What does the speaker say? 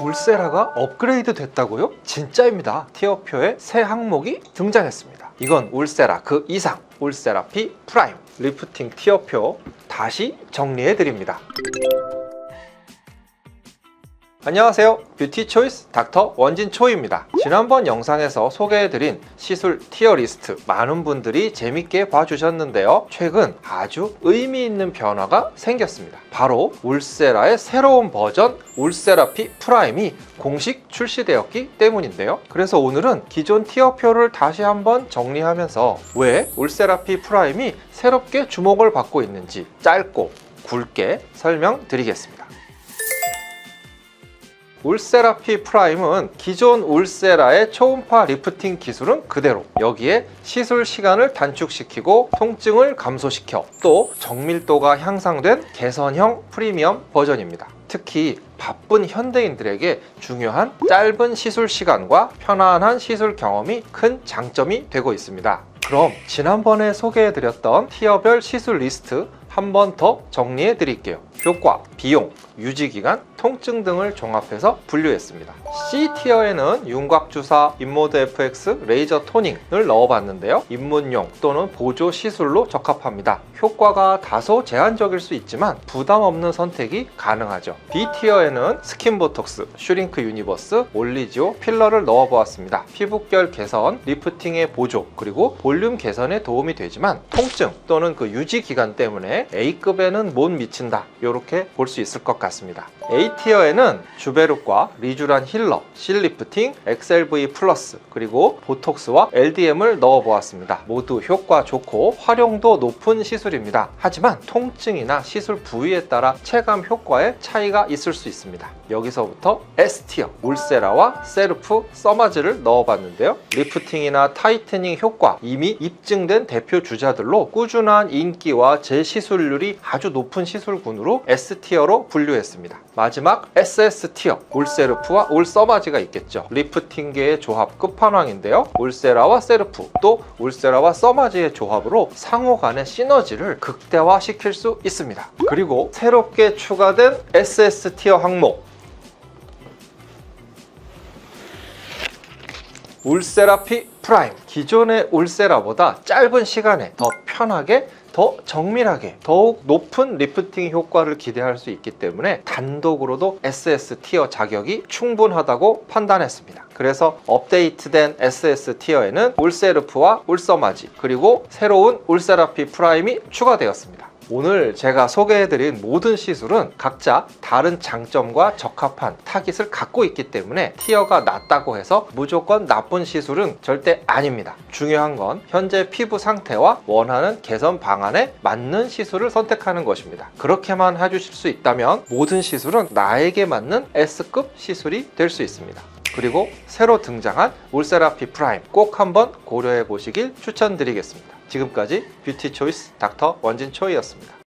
울세라가 업그레이드 됐다고요? 진짜입니다. 티어표에 새 항목이 등장했습니다. 이건 울세라 그 이상, 울세라 P 프라임 리프팅 티어표 다시 정리해 드립니다. 안녕하세요. 뷰티 초이스 닥터 원진 초입니다. 지난번 영상에서 소개해드린 시술 티어 리스트 많은 분들이 재밌게 봐주셨는데요. 최근 아주 의미 있는 변화가 생겼습니다. 바로 울세라의 새로운 버전 울세라피 프라임이 공식 출시되었기 때문인데요. 그래서 오늘은 기존 티어표를 다시 한번 정리하면서 왜 울세라피 프라임이 새롭게 주목을 받고 있는지 짧고 굵게 설명드리겠습니다. 울세라피 프라임은 기존 울세라의 초음파 리프팅 기술은 그대로 여기에 시술 시간을 단축시키고 통증을 감소시켜 또 정밀도가 향상된 개선형 프리미엄 버전입니다. 특히 바쁜 현대인들에게 중요한 짧은 시술 시간과 편안한 시술 경험이 큰 장점이 되고 있습니다. 그럼 지난번에 소개해드렸던 티어별 시술 리스트 한 번 더 정리해 드릴게요. 효과, 비용, 유지 기간, 통증 등을 종합해서 분류했습니다. C티어에는 윤곽 주사, 인모드 FX, 레이저 토닝을 넣어봤는데요. 입문용 또는 보조 시술로 적합합니다. 효과가 다소 제한적일 수 있지만 부담 없는 선택이 가능하죠. B티어에는 스킨 보톡스, 슈링크 유니버스, 올리지오, 필러를 넣어보았습니다. 피부결 개선, 리프팅의 보조, 그리고 볼륨 개선에 도움이 되지만 통증 또는 그 유지 기간 때문에 A급에는 못 미친다. 이렇게 볼 수 있을 것 같습니다. A티어에는 주베룩과 리쥬란 힐러, 실리프팅, XLV 플러스, 그리고 보톡스와 LDM을 넣어 보았습니다. 모두 효과 좋고 활용도 높은 시술입니다. 하지만 통증이나 시술 부위에 따라 체감 효과에 차이가 있을 수 있습니다. 여기서부터 S티어, 울세라와 세르프, 서마즈를 넣어봤는데요. 리프팅이나 타이트닝 효과 이미 입증된 대표 주자들로 꾸준한 인기와 재시술률이 아주 높은 시술군으로 S티어로 분류했습니다. 마지막 SS티어, 울세르프와 울서마즈가 있겠죠. 리프팅계의 조합 끝판왕인데요. 울세라와 세르프, 또 울세라와 서마즈의 조합으로 상호 간의 시너지를 극대화시킬 수 있습니다. 그리고 새롭게 추가된 SS티어 항목, 울세라피 프라임 기존의 울세라보다 짧은 시간에 더 편하게 더 정밀하게 더욱 높은 리프팅 효과를 기대할 수 있기 때문에 단독으로도 SS 티어 자격이 충분하다고 판단했습니다. 그래서 업데이트된 SS 티어에는 울세르프와 울서마지 그리고 새로운 울세라피 프라임이 추가되었습니다. 오늘 제가 소개해드린 모든 시술은 각자 다른 장점과 적합한 타깃을 갖고 있기 때문에 티어가 낮다고 해서 무조건 나쁜 시술은 절대 아닙니다. 중요한 건 현재 피부 상태와 원하는 개선 방안에 맞는 시술을 선택하는 것입니다. 그렇게만 해주실 수 있다면 모든 시술은 나에게 맞는 S급 시술이 될 수 있습니다. 그리고 새로 등장한 울세라피 프라임 꼭 한번 고려해 보시길 추천드리겠습니다. 지금까지 뷰티 초이스 닥터 원진 초이였습니다.